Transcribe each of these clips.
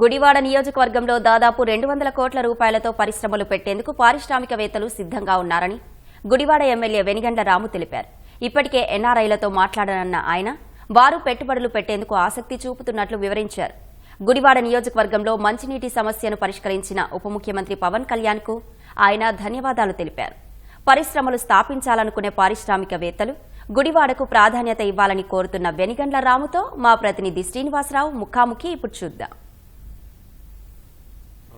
గుడివాడ నియోజకవర్గంలో దాదాపు రెండు వందల కోట్ల రూపాయలతో పరిశ్రమలు పెట్టేందుకు పారిశ్రామికవేత్తలు సిద్ధంగా ఉన్నారని గుడివాడ ఎమ్మెల్యే వెనిగండ్ల రాము తెలిపారు. ఇప్పటికే ఎన్ఆర్ఐలతో మాట్లాడనన్న ఆయన వారు పెట్టుబడులు పెట్టేందుకు ఆసక్తి చూపుతున్నట్లు వివరించారు. గుడివాడ నియోజకవర్గంలో మంచినీటి సమస్యను పరిష్కరించిన ఉప ముఖ్యమంత్రి పవన్ కళ్యాణ్కు ఆయన ధన్యవాదాలు తెలిపారు. పరిశ్రమలు స్థాపించాలనుకునే పారిశ్రామికవేత్తలు గుడివాడకు ప్రాధాన్యత ఇవ్వాలని కోరుతున్న వెనిగండ్ల రాముతో మా ప్రతినిధి శ్రీనివాసరావు ముఖాముఖి ఇప్పుడు చూద్దాం.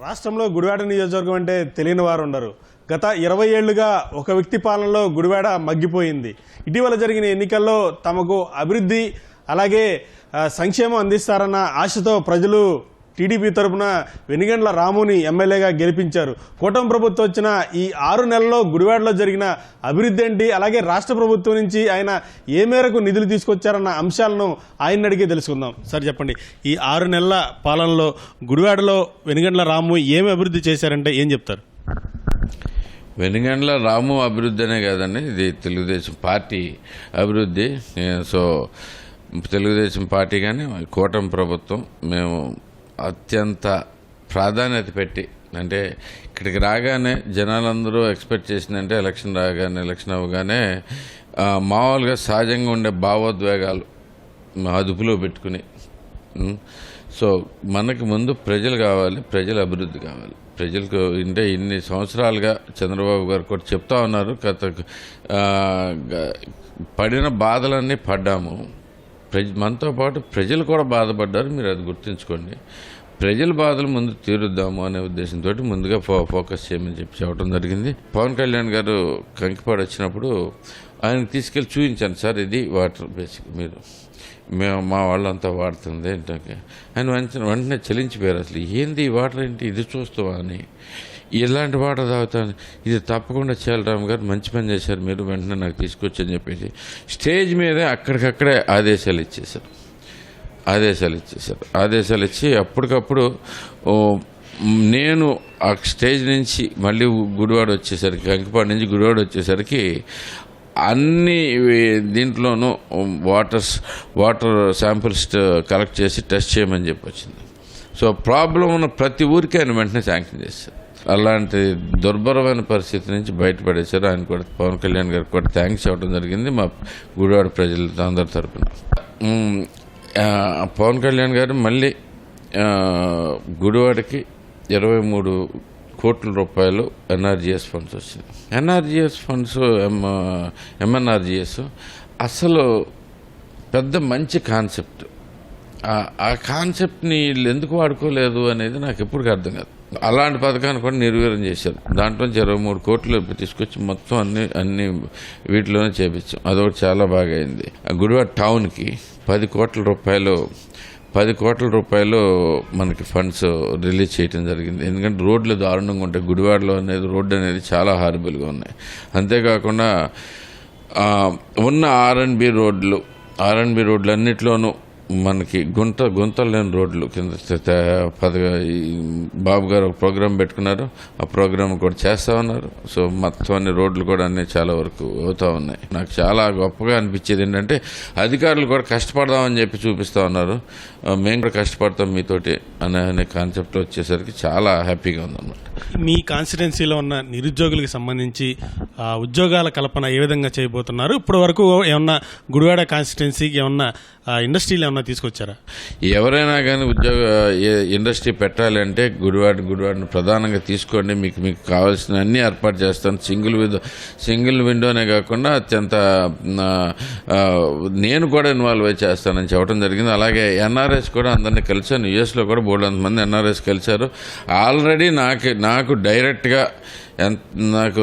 రాష్ట్రంలో గుడివాడ నియోజకవర్గం అంటే తెలియని వారు ఉండరు. గత ఇరవై ఏళ్ళుగా ఒక వ్యక్తి పాలనలో గుడివాడ మగ్గిపోయింది. ఇటీవల జరిగిన ఎన్నికల్లో తమకు అభివృద్ధి అలాగే సంక్షేమం అందిస్తారన్న ఆశతో ప్రజలు టీడీపీ తరపున వెనుగండ్ల రాముని ఎమ్మెల్యేగా గెలిపించారు. కూటమి ప్రభుత్వం వచ్చిన ఈ ఆరు నెలల్లో గుడివాడలో జరిగిన అభివృద్ధి ఏంటి? అలాగే రాష్ట్ర ప్రభుత్వం నుంచి ఆయన ఏ మేరకు నిధులు తీసుకొచ్చారన్న అంశాలను ఆయన అడిగి తెలుసుకుందాం. సార్ చెప్పండి. ఈ ఆరు నెలల పాలనలో గుడివాడలో వెనుగండ్ల రాము ఏమి అభివృద్ధి చేశారంటే ఏం చెప్తారు? వెనుగండ్ల రాము అభివృద్ధి అనే కాదండి ఇది తెలుగుదేశం పార్టీ అభివృద్ధి. సో తెలుగుదేశం పార్టీ కానీ కూటమి ప్రభుత్వం మేము అత్యంత ప్రాధాన్యత పెట్టి అంటే ఇక్కడికి రాగానే జనాలందరూ ఎక్స్పెక్ట్ చేసిందంటే ఎలక్షన్ రాగానే ఎలక్షన్ అవ్వగానే మామూలుగా సహజంగా ఉండే భావోద్వేగాలు అదుపులో పెట్టుకుని సో మనకి ముందు ప్రజలు కావాలి ప్రజల అభివృద్ధి కావాలి. ప్రజలకు అంటే ఇన్ని సంవత్సరాలుగా చంద్రబాబు గారు కూడా చెప్తా ఉన్నారు గత పడిన బాధలన్నీ పడ్డాము. ప్రజ మనతో పాటు ప్రజలు కూడా బాధపడ్డారు మీరు అది గుర్తుంచుకోండి. ప్రజల బాధలు ముందు తీరుద్దాము అనే ఉద్దేశంతో ముందుగా ఫో ఫోకస్ చేయమని చెప్పి చెప్పడం జరిగింది. పవన్ కళ్యాణ్ గారు కంకిపాడు వచ్చినప్పుడు ఆయనకి తీసుకెళ్ళి చూపించాను సార్ ఇది వాటర్ బేసిక్ మీరు మేము మా వాళ్ళంతా వాడుతుంది ఏంటంటే ఆయన వెంటనే వెంటనే చలించిపోయారు అసలు. ఏంది ఈ వాటర్ ఏంటి? ఇది చూస్తావా అని. ఇలాంటి వాటర్ తాగుతాను ఇది తప్పకుండా చేయాలి రామ్ గారు మంచి పని చేశారు మీరు వెంటనే నాకు తీసుకొచ్చని చెప్పేసి స్టేజ్ మీదే అక్కడికక్కడే ఆదేశాలు ఇచ్చేశారు. ఆదేశాలు ఇచ్చేశారు. ఆదేశాలు ఇచ్చి అప్పటికప్పుడు నేను ఆ స్టేజ్ నుంచి మళ్ళీ గుడివాడ వచ్చేసరికి కంకిపాడు నుంచి గుడివాడ వచ్చేసరికి అన్ని దీంట్లోనూ వాటర్స్ వాటర్ శాంపిల్స్ కలెక్ట్ చేసి టెస్ట్ చేయమని చెప్పి వచ్చింది సో ప్రాబ్లం ఉన్న ప్రతి ఊరికి ఆయన వెంటనే శాంక్షన్ చేశారు అలాంటి దుర్భరమైన పరిస్థితి నుంచి బయటపడేశారు. ఆయన కూడా పవన్ కళ్యాణ్ గారికి కూడా థ్యాంక్స్ చెప్పడం జరిగింది. మా గుడివాడ ప్రజల అందరి తరపున. పవన్ కళ్యాణ్ గారు మళ్ళీ గుడివాడకి ఇరవై మూడు కోట్ల రూపాయలు ఎన్ఆర్జిఎస్ ఫండ్స్ వచ్చింది. ఎన్ఆర్జిఎస్ ఫండ్స్ ఎం ఎంఎన్ఆర్జిఎస్ అసలు పెద్ద మంచి కాన్సెప్ట్. ఆ- ఆ కాన్సెప్ట్ని వీళ్ళు ఎందుకు వాడుకోలేదు అనేది నాకు ఎప్పటికీ అర్థం కాదు. అలాంటి పథకాన్ని కూడా నిర్వీర్యం చేశారు. దాంట్లో ఇరవై మూడు కోట్లు తీసుకొచ్చి మొత్తం అన్ని అన్ని వీటిలోనే చేపించాం. అదొకటి చాలా బాగా అయింది. ఆ గుడివాడ టౌన్కి పది కోట్ల రూపాయలు పది కోట్ల రూపాయలు మనకి ఫండ్స్ రిలీజ్ చేయడం జరిగింది. ఎందుకంటే రోడ్లు దారుణంగా ఉంటాయి. గుడివాడలో అనేది రోడ్డు అనేది చాలా హారబుల్గా ఉన్నాయి. అంతేకాకుండా ఉన్న ఆర్ఎన్బి రోడ్లు ఆర్ఎన్బి రోడ్లు అన్నిట్లోనూ మనకి గుంత గుంతలు లేని రోడ్లు కింద పది పదగా బాబు గారు ఒక ప్రోగ్రాం పెట్టుకున్నారు. ఆ ప్రోగ్రాం కూడా చేస్తా ఉన్నారు. సో మొత్తం అన్ని రోడ్లు కూడా అన్ని చాలా వరకు అవుతా ఉన్నాయి. నాకు చాలా గొప్పగా అనిపించేది ఏంటంటే అధికారులు కూడా కష్టపడదామని చెప్పి చూపిస్తా ఉన్నారు. మేము కూడా కష్టపడతాం మీతోటి అనే అనే కాన్సెప్ట్ వచ్చేసరికి చాలా హ్యాపీగా ఉందన్నమాట. మీ కాన్స్టిట్యున్సీలో ఉన్న నిరుద్యోగులకు సంబంధించి ఆ, ఉద్యోగాల కల్పన ఏ విధంగా చేయబోతున్నారు? ఇప్పటి వరకు ఏమన్నా గుడివాడ కాన్స్టిట్యున్సీకి ఏమన్నా ఆ, ఇండస్ట్రీలు ఏమన్నా తీసుకొచ్చారా? ఎవరైనా కానీ ఉద్యోగ ఇండస్ట్రీ పెట్టాలంటే గుడివాడ గుడివాడిని ప్రధానంగా తీసుకోండి. మీకు మీకు కావాల్సిన అన్ని ఏర్పాటు చేస్తాను. సింగిల్ విండో సింగిల్ విండోనే కాకుండా అత్యంత నేను కూడా ఇన్వాల్వ్ అయి చేస్తానని చెప్పడం జరిగింది. అలాగే ఎన్ఆర్ఎస్ కూడా అందరినీ కలిశాను యుఎస్లో కూడా బోర్డు మంది ఎన్ఆర్ఎస్ కలిశారు. ఆల్రెడీ నాకు నాకు డైరెక్ట్గా ఎంత నాకు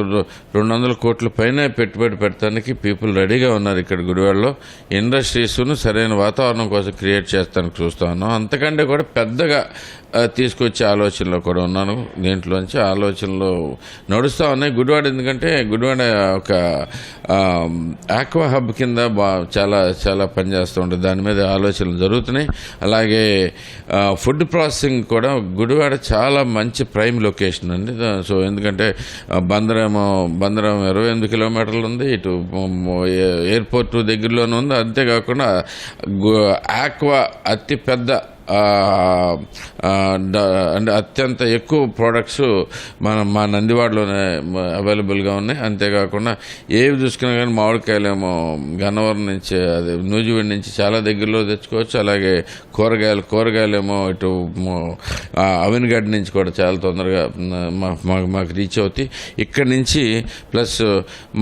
రెండు వందల కోట్ల పైన పెట్టుబడి పెట్టడానికి పీపుల్ రెడీగా ఉన్నారు ఇక్కడ గుడివాడలో. ఇండస్ట్రీస్ను సరైన వాతావరణం కోసం క్రియేట్ చేస్తానికి చూస్తా ఉన్నాం. అంతకంటే కూడా పెద్దగా తీసుకొచ్చే ఆలోచనలో కూడా ఉన్నాను. దీంట్లోంచి ఆలోచనలు నడుస్తూ ఉన్నాయి. గుడివాడ ఎందుకంటే గుడివాడ ఒక ఆక్వా హబ్ కింద బా చాలా చాలా పనిచేస్తూ ఉంటుంది దాని మీద ఆలోచనలు జరుగుతున్నాయి. అలాగే ఫుడ్ ప్రాసెసింగ్ కూడా గుడివాడ చాలా మంచి ప్రైమ్ లొకేషన్ అండి. సో ఎందుకంటే ఆ, బందరం ఇరవై ఎనిమిది కిలోమీటర్లు ఉంది. ఇటు ఎయిర్పోర్ట్ దగ్గరలోనే ఉంది. అంతేకాకుండా ఆక్వా అతి పెద్ద అంటే అత్యంత ఎక్కువ ప్రోడక్ట్స్ మన మా నందివాడలోనే అవైలబుల్గా ఉన్నాయి. అంతేకాకుండా ఏవి చూసుకున్నా కానీ మామిడికాయలేమో గన్నవరం నుంచి అది నూజివీడి నుంచి చాలా దగ్గరలో తెచ్చుకోవచ్చు. అలాగే కూరగాయలు కూరగాయలేమో ఇటు అవినగడ్ అవినగడ్డ నుంచి కూడా చాలా తొందరగా మాకు మాకు రీచ్ అవుతాయి. ఇక్కడ నుంచి ప్లస్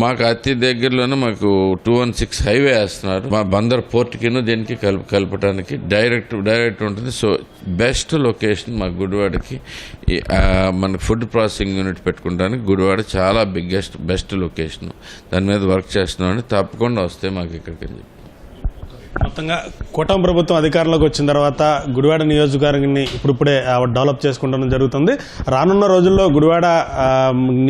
మాకు అతి దగ్గరలోనే మాకు టూ వన్ సిక్స్ హైవే వేస్తున్నారు. మా బందర్ పోర్ట్కిను దీనికి కలుపు కలపడానికి డైరెక్ట్ డైరెక్ట్ ఉంటుంది. సో బెస్ట్ లొకేషన్ మా గుడివాడకి మన ఫుడ్ ప్రాసెసింగ్ యూనిట్ పెట్టుకోవడానికి గుడివాడ చాలా బిగ్గెస్ట్ బెస్ట్ లొకేషన్ దాని మీద వర్క్ చేస్తున్నామని తప్పకుండా వస్తే మాకు ఇక్కడికి చెప్పి. మొత్తంగా కూటమి ప్రభుత్వం అధికారంలోకి వచ్చిన తర్వాత గుడివాడ నియోజకవర్గాన్ని ఇప్పుడిప్పుడే డెవలప్ చేసుకుంటడం జరుగుతుంది. రానున్న రోజుల్లో గుడివాడ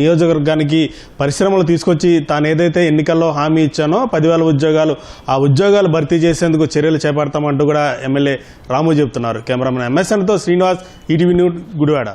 నియోజకవర్గానికి పరిశ్రమలు తీసుకొచ్చి తాను ఏదైతే ఎన్నికల్లో హామీ ఇచ్చానో పదివేల ఉద్యోగాలు ఆ ఉద్యోగాలు భర్తీ చేసేందుకు చర్యలు చేపడతామంటూ కూడా ఎమ్మెల్యే రాము చెబుతున్నారు. కెమెరామెన్ ఎంఎస్ఎన్తో శ్రీనివాస్ ఈటీవీ న్యూస్ గుడివాడ.